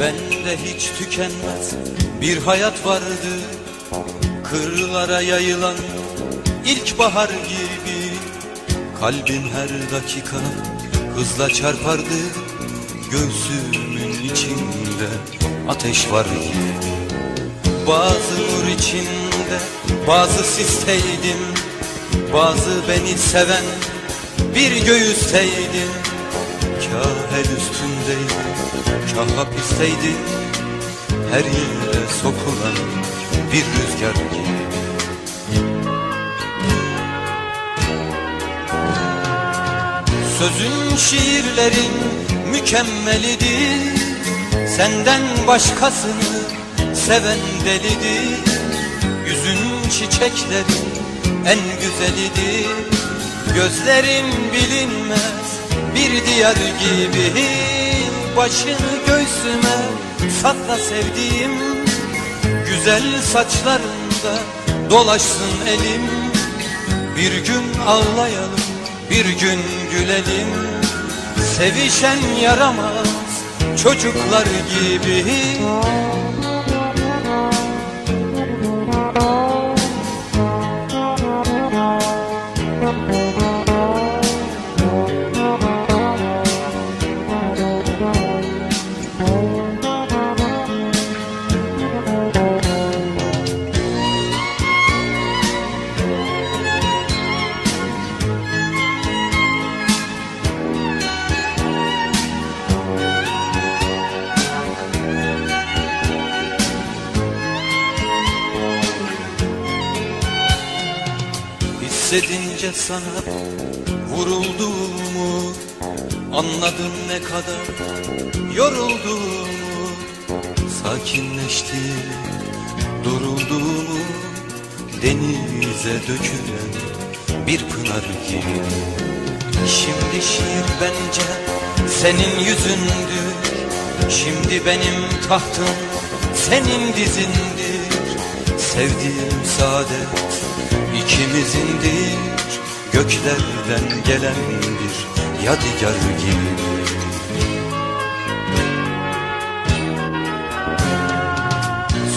Bende hiç tükenmez bir hayat vardı. Kırlara yayılan ilkbahar gibi Kalbim her dakika hızla çarpardı. Göğsümün içinde ateş var gibi. Bazı nur içinde bazı sisteydim. Bazı beni seven bir göğüsteydim Kah el üstündeydim, kah hapisteydim Her yere sokulan bir rüzgar gibi. Sözün şiirlerin mükemmelidir Senden başkasını seven delidir. Yüzün çiçeklerin en güzelidir Gözlerin bilinmez bir diyar gibi Başını göğsüme sakla sevdiğim Güzel saçlarında dolaşsın elim. Bir gün ağlayalım bir gün gülelim. Sevişen yaramaz çocuklar gibi Hissedince sana vurulduğumu Anladım ne kadar yorulduğumu Sakinleştiğimi, durulduğumu Denize dökülen bir pınar gibi. Şimdi şiir bence senin yüzündür Şimdi benim tahtım senin dizindir Sevdiğim saadet ikimizindir Göklerden gelen bir yadigar gibi.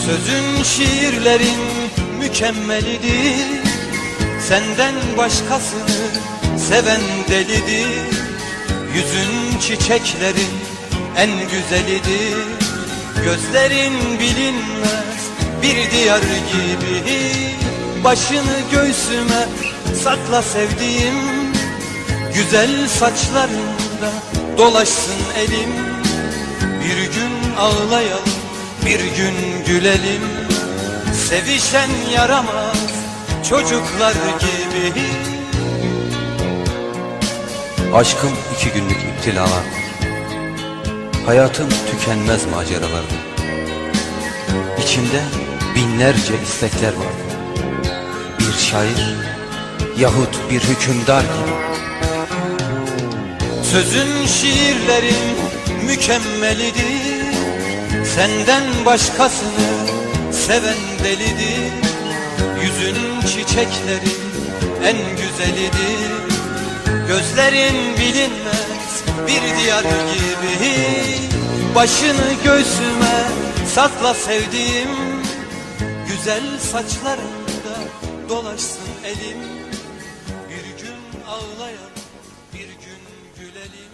Sözün şiirlerin mükemmelidir Senden başkasını seven delidir. Yüzün çiçeklerin en güzelidir Gözlerin bilinmez bir diyar gibi. Başını göğsüme sakla sevdiğim Güzel saçlarında dolaşsın elim. Bir gün ağlayalım bir gün gülelim. Sevişen yaramaz çocuklar gibi. Aşkım iki günlük iptilalar Hayatım tükenmez maceralardı İçimde binlerce istekler vardı Bir şair yahut bir hükümdar gibi. Sözün şiirlerin mükemmelidir. Senden başkasını seven delidir. Yüzün çiçeklerin en güzelidir. Gözlerin bilinmez bir diyar gibi. Başını göğsüme sakla sevdiğim Güzel saçlarında dolaşsın elim. Bir gün ağlayalım bir gün gülelim.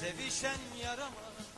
Sevişen yaramaz